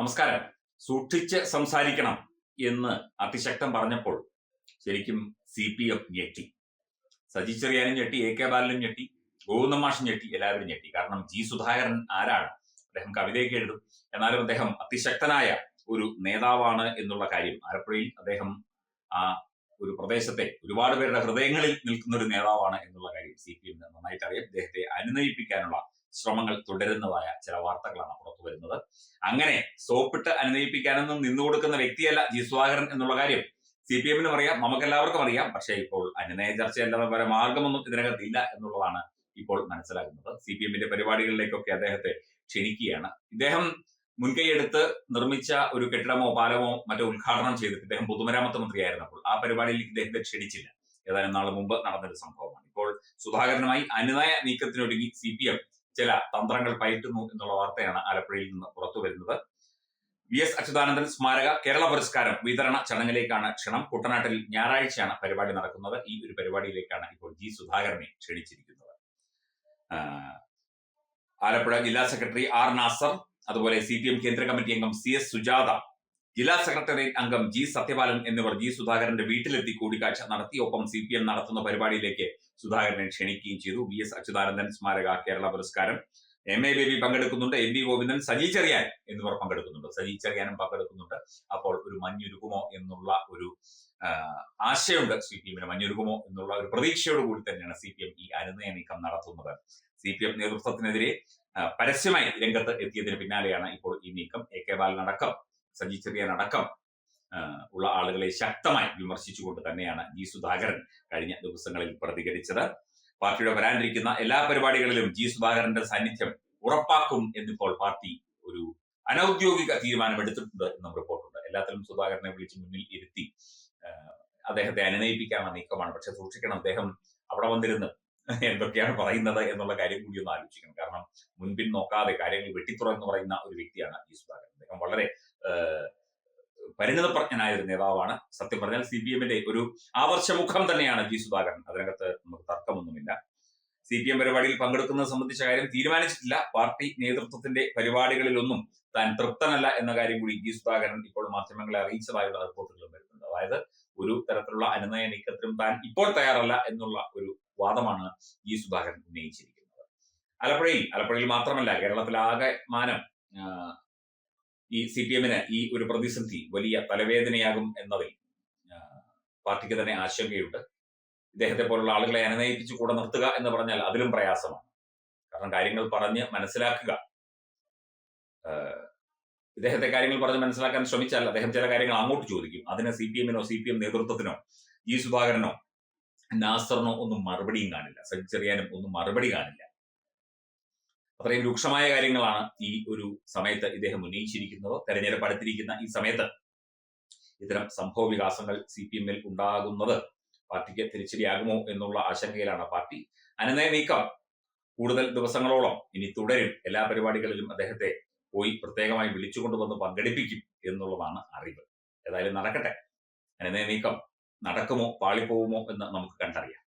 നമസ്കാരം. സൂക്ഷിച്ച് സംസാരിക്കണം എന്ന് അതിശക്തം പറഞ്ഞപ്പോൾ ശരിക്കും സി പി എം ഞെട്ടി. സജി ചെറിയാനും ഞെട്ടി എ കെ ബാലനും ഞെട്ടി ഗോവിന്ദ മാഷും ഞെട്ടി എല്ലാവരും ഞെട്ടി. കാരണം ജി സുധാകരൻ ആരാണ്? അദ്ദേഹം കവിതയൊക്കെ എഴുതും. എന്നാലും അദ്ദേഹം അതിശക്തനായ ഒരു നേതാവാണ് എന്നുള്ള കാര്യം ആലപ്പുഴയിൽ അദ്ദേഹം ആ ഒരു പ്രദേശത്തെ ഒരുപാട് പേരുടെ ഹൃദയങ്ങളിൽ നിൽക്കുന്ന ഒരു നേതാവാണ് എന്നുള്ള കാര്യം സി പി എമ്മിന് നന്നായിട്ട് അറിയാം അദ്ദേഹത്തെ അനുനയിപ്പിക്കാനുള്ള ശ്രമങ്ങൾ തുടരുന്നതായ ചില വാർത്തകളാണ് പുറത്തു വരുന്നത്. അങ്ങനെ സോപ്പിട്ട് അനുനയിപ്പിക്കാനൊന്നും നിന്നു കൊടുക്കുന്ന വ്യക്തിയല്ല ജി സുധാകരൻ എന്നുള്ള കാര്യം സി പി എമ്മിനും അറിയാം നമുക്കെല്ലാവർക്കും അറിയാം. പക്ഷേ ഇപ്പോൾ അനുനയ ചർച്ചയല്ലാതെ വരെ മാർഗമൊന്നും ഇതിനകത്ത് ഇല്ല എന്നുള്ളതാണ് ഇപ്പോൾ മനസ്സിലാകുന്നത്. സി പി എമ്മിന്റെ പരിപാടികളിലേക്കൊക്കെ അദ്ദേഹത്തെ ക്ഷണിക്കുകയാണ്. ഇദ്ദേഹം മുൻകൈയെടുത്ത് നിർമ്മിച്ച ഒരു കെട്ടിടമോ പാലമോ മറ്റോ ഉദ്ഘാടനം ചെയ്തിട്ട് ഇദ്ദേഹം പൊതുമരാമത്ത് മന്ത്രിയായിരുന്നപ്പോൾ ആ പരിപാടിയിൽ ഇദ്ദേഹത്തെ ക്ഷണിച്ചില്ല. ഏതാനും നാളെ മുമ്പ് നടന്നൊരു സംഭവമാണ്. ഇപ്പോൾ സുധാകരനുമായി അനുനയ നീക്കത്തിനൊരുങ്ങി സി പി എം ചില തന്ത്രങ്ങൾ പയറ്റുന്നു എന്നുള്ള വാർത്തയാണ് ആലപ്പുഴയിൽ നിന്ന് പുറത്തു വരുന്നത്. വി എസ് അച്യുതാനന്ദൻ സ്മാരക കേരള പുരസ്കാരം വിതരണ ചടങ്ങിലേക്കാണ് ക്ഷണം. കുട്ടനാട്ടിൽ ഞായറാഴ്ചയാണ് പരിപാടി നടക്കുന്നത്. ഈ ഒരു പരിപാടിയിലേക്കാണ് ഇപ്പോൾ ജി സുധാകരനെ ക്ഷണിച്ചിരിക്കുന്നത്. ആലപ്പുഴ ജില്ലാ സെക്രട്ടറി ആർ നാസർ അതുപോലെ സി പി എം കേന്ദ്ര കമ്മിറ്റി അംഗം സി എസ് സുജാത ജില്ലാ സെക്രട്ടേറിയറ്റ് അംഗം ജി സത്യപാലൻ എന്നിവർ ജി സുധാകരന്റെ വീട്ടിലെത്തി കൂടിക്കാഴ്ച നടത്തി. ഒപ്പം സി പി എം നടത്തുന്ന പരിപാടിയിലേക്ക് സുധാകരനെ ക്ഷണിക്കുകയും ചെയ്തു. വി എസ് അച്യുതാനന്ദൻ സ്മാരക കേരള പുരസ്കാരം. എം എ ബേബി പങ്കെടുക്കുന്നുണ്ട്. എം വി ഗോവിന്ദൻ സജി ചെറിയാൻ എന്നിവർ പങ്കെടുക്കുന്നുണ്ട്. സജി ചെറിയാനും പങ്കെടുക്കുന്നുണ്ട്. അപ്പോൾ ഒരു മഞ്ഞുരുക്കുമോ എന്നുള്ള ഒരു ആശയമുണ്ട് സി പി എമ്മിന്. മഞ്ഞുരുക്കുമോ എന്നുള്ള ഒരു പ്രതീക്ഷയോട് കൂടി തന്നെയാണ് സി പി എം ഈ അനുനയ നീക്കം നടത്തുന്നത്. സി പി എം നേതൃത്വത്തിനെതിരെ പരസ്യമായി രംഗത്ത് എത്തിയതിന് പിന്നാലെയാണ് ഇപ്പോൾ ഈ നീക്കം. എ കെ ബാലനടക്കം സജി ചെറിയാൻ അടക്കം ഉള്ള ആളുകളെ ശക്തമായി വിമർശിച്ചുകൊണ്ട് തന്നെയാണ് ജി സുധാകരൻ കഴിഞ്ഞ ദിവസങ്ങളിൽ പ്രതികരിച്ചത്. പാർട്ടിയുടെ വരാനിരിക്കുന്ന എല്ലാ പരിപാടികളിലും ജി സുധാകരന്റെ സാന്നിധ്യം ഉറപ്പാക്കും എന്നിപ്പോൾ പാർട്ടി ഒരു അനൌദ്യോഗിക തീരുമാനം എടുത്തിട്ടുണ്ട് എന്നും റിപ്പോർട്ടുണ്ട്. എല്ലാത്തിലും സുധാകരനെ വിളിച്ച് മുന്നിൽ ഇരുത്തി അദ്ദേഹത്തെ അനുനയിപ്പിക്കാനുള്ള നീക്കമാണ്. പക്ഷെ സൂക്ഷിക്കണം അദ്ദേഹം അവിടെ വന്നിരുന്ന് എന്തൊക്കെയാണ് പറയുന്നത് എന്നുള്ള കാര്യം കൂടി ഒന്ന് ആലോചിക്കണം. കാരണം മുൻപിൻ നോക്കാതെ കാര്യങ്ങൾ വെട്ടിത്തുറന്ന് പറയുന്ന ഒരു വ്യക്തിയാണ് ജി സുധാകരൻ. അദ്ദേഹം വളരെ പരിണിതപ്രജ്ഞനായ ഒരു നേതാവാണ്. സത്യം പറഞ്ഞാൽ സി പി എമ്മിന്റെ ഒരു ആദർശമുഖം തന്നെയാണ് ജി സുധാകരൻ. അതിനകത്ത് നമുക്ക് തർക്കമൊന്നുമില്ല. സി പി എം പരിപാടിയിൽ പങ്കെടുക്കുന്നത് സംബന്ധിച്ച കാര്യം തീരുമാനിച്ചിട്ടില്ല. പാർട്ടി നേതൃത്വത്തിന്റെ പരിപാടികളിലൊന്നും താൻ തൃപ്തനല്ല എന്ന കാര്യം കൂടി ജി സുധാകരൻ ഇപ്പോൾ മാധ്യമങ്ങളെ അറിയിച്ചതായുള്ള റിപ്പോർട്ടുകളും വരുന്നുണ്ട്. അതായത് ഒരു തരത്തിലുള്ള അനുനയ നീക്കത്തിനും താൻ ഇപ്പോൾ തയ്യാറല്ല എന്നുള്ള ഒരു വാദമാണ് ജി സുധാകരൻ ഉന്നയിച്ചിരിക്കുന്നത്. ആലപ്പുഴയിൽ ആലപ്പുഴയിൽ മാത്രമല്ല കേരളത്തിലാകെ മാനം ഈ സി പി എമ്മിന് ഈ ഒരു പ്രതിസന്ധി വലിയ തലവേദനയാകും എന്നതിൽ പാർട്ടിക്ക് തന്നെ ആശങ്കയുണ്ട്. ഇദ്ദേഹത്തെ പോലുള്ള ആളുകളെ അനുനയിപ്പിച്ച് കൂടെ നിർത്തുക എന്ന് പറഞ്ഞാൽ അതിലും പ്രയാസമാണ്. കാരണം കാര്യങ്ങൾ പറഞ്ഞ് മനസ്സിലാക്കുക. ഇദ്ദേഹത്തെ കാര്യങ്ങൾ പറഞ്ഞ് മനസ്സിലാക്കാൻ ശ്രമിച്ചാൽ അദ്ദേഹം ചില കാര്യങ്ങൾ അങ്ങോട്ട് ചോദിക്കും. അതിന് സി പി എമ്മിനോ സി പി എം നേതൃത്വത്തിനോ ജി സുധാകരനോ നാസറിനോ ഒന്നും മറുപടിയും കാണില്ല. സജി ഒന്നും മറുപടി കാണില്ല. അത്രയും രൂക്ഷമായ കാര്യങ്ങളാണ് ഈ ഒരു സമയത്ത് ഇദ്ദേഹം ഉന്നയിച്ചിരിക്കുന്നത്. തെരഞ്ഞെടുപ്പ് അടുത്തിരിക്കുന്ന ഈ സമയത്ത് ഇത്തരം സംഭവ വികാസങ്ങൾ സി പി എമ്മിൽ ഉണ്ടാകുന്നത് പാർട്ടിക്ക് തിരിച്ചടിയാകുമോ എന്നുള്ള ആശങ്കയിലാണ് പാർട്ടി. അനനയ നീക്കം കൂടുതൽ ദിവസങ്ങളോളം ഇനി തുടരും. എല്ലാ പരിപാടികളിലും അദ്ദേഹത്തെ പോയി പ്രത്യേകമായി വിളിച്ചുകൊണ്ടുവന്ന് പങ്കെടുപ്പിക്കും എന്നുള്ളതാണ് അറിവ്. ഏതായാലും നടക്കട്ടെ. അനനയ നീക്കം നടക്കുമോ പാളിപ്പോവുമോ എന്ന് നമുക്ക് കണ്ടറിയാം.